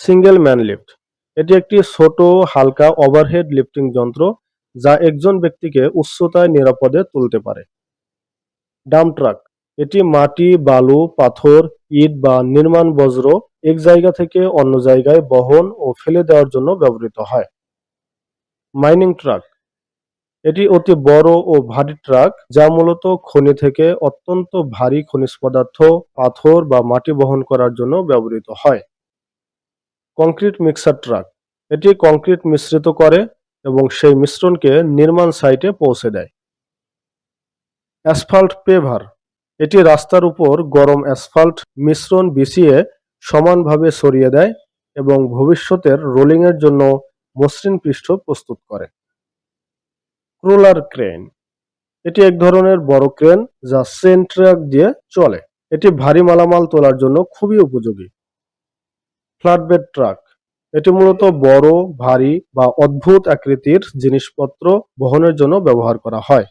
Single man lift. এটি একটি ছোট, হালকা ওভারহেড লিফটিং যন্ত্র যা একজন ব্যক্তিকে উচ্চতায় নিরাপদে তুলতে পারে। Dump truck. এটি মাটি, বালু, পাথর, ইট বা নির্মাণ বজ্র এক জায়গা থেকে অন্য জায়গায় বহন ও ফেলে দেওয়ার জন্য ব্যবহৃত হয়। Mining truck. এটি অতি বড় ও ভারী ট্রাক যা মূলত খনি থেকে অত্যন্ত ভারী খনিজ পদার্থ, পাথর বা মাটি বহন করার জন্য ব্যবহৃত হয়। Concrete mixer truck. এটি কংক্রিট মিশ্রিত করে এবং সেই মিশ্রণকে নির্মাণ সাইটে পৌঁছে দেয়। Asphalt paver. এটি রাস্তার উপর গরম অ্যাসফাল্ট মিশ্রণ বিছিয়ে সমানভাবে সরিয়ে দেয় এবং ভবিষ্যতের রোলিংয়ের জন্য মসৃণ পৃষ্ঠ প্রস্তুত করে। Crawler crane. এটি এক ধরনের বড় ক্রেন যা সেন ট্রাক দিয়ে চলে। এটি ভারী মালামাল তোলার জন্য খুবই উপযোগী। Flatbed truck. এটি মূলত বড়, ভারী বা অদ্ভুত আকৃতির জিনিসপত্র বহনের জন্য ব্যবহার করা হয়।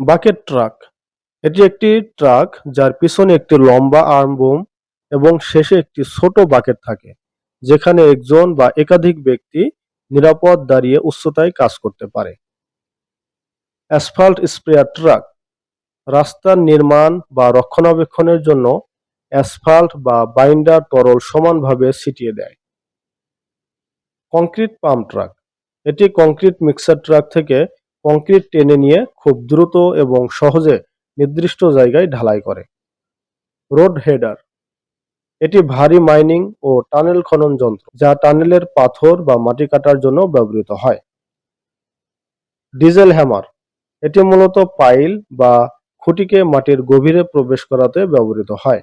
Bucket truck. এটি একটি ট্রাক যার পিছনে একটি লম্বা আর্মবোম এবং শেষে একটি ছোট বাকেট থাকে, যেখানে একজন বা একাধিক ব্যক্তি নিরাপদ দাঁড়িয়ে উচ্চতায় কাজ করতে পারে। Asphalt sprayer truck. রাস্তার নির্মাণ বা রক্ষণাবেক্ষণের জন্য অ্যাসফাল্ট বা বাইন্ডার তরল সমানভাবে ছিটিয়ে দেয়। Concrete pump truck. এটি কংক্রিট মিক্সার ট্রাক থেকে কংক্রিট টেনে নিয়ে খুব দ্রুত এবং সহজে নির্দিষ্ট জায়গায় ঢালাই করে। Road header. এটি ভারী মাইনিং ও টানেল খনন যন্ত্র, যা টানেলের পাথর বা মাটি কাটার জন্য ব্যবহৃত হয়। Diesel hammer. এটি মূলত পাইল বা খুঁটিকে মাটির গভীরে প্রবেশ করাতে ব্যবহৃত হয়।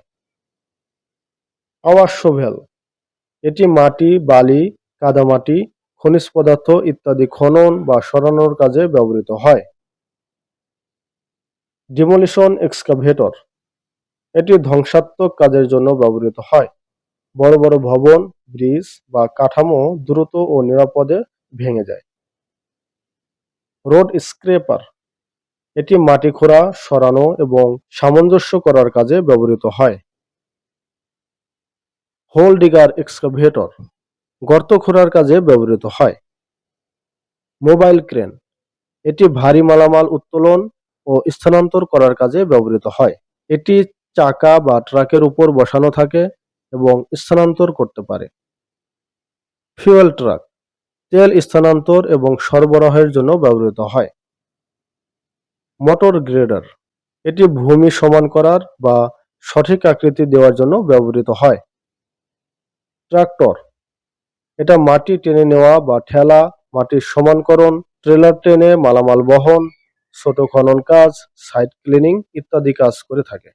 শোভেল এটি মাটি, বালি, কাদামাটি, খনিজ পদার্থ ইত্যাদি খনন বা সরানোর কাজে ব্যবহৃত হয়। ডিমোলিশন এক্সকাভেটর এটি ধ্বংসাত্মক কাজের জন্য ব্যবহৃত হয়। বড় বড় ভবন, ব্রিজ বা কাঠামো দ্রুত ও নিরাপদে ভেঙে যায়। রোড স্ক্রেপার এটি মাটি খোঁড়া, সরানো এবং সামঞ্জস্য করার কাজে ব্যবহৃত হয়। হোল ডিগার এক্সকাভেটর গর্ত খোঁড়ার কাজে ব্যবহৃত হয়। মোবাইল ক্রেন, এটি ভারী মালামাল উত্তোলন ও স্থানান্তর করার কাজে ব্যবহৃত হয়। এটি চাকা বা ট্রাকের উপর বসানো থাকে এবং স্থানান্তর করতে পারে। ফিউয়েল ট্রাক, তেল স্থানান্তর এবং সরবরাহের জন্য ব্যবহৃত হয়। মোটর গ্রেডার, এটি ভূমি সমান করার বা সঠিক আকৃতি দেওয়ার জন্য ব্যবহৃত হয়। ট্রাক্টর। এটা মাটি টেনে নেওয়া বা ঠেলা, মাটির সমানকরণ, ট্রেলার টেনে মালামাল বহন, ছোট খনন কাজ সাইট ক্লিনিং ইত্যাদি কাজ করে থাকে।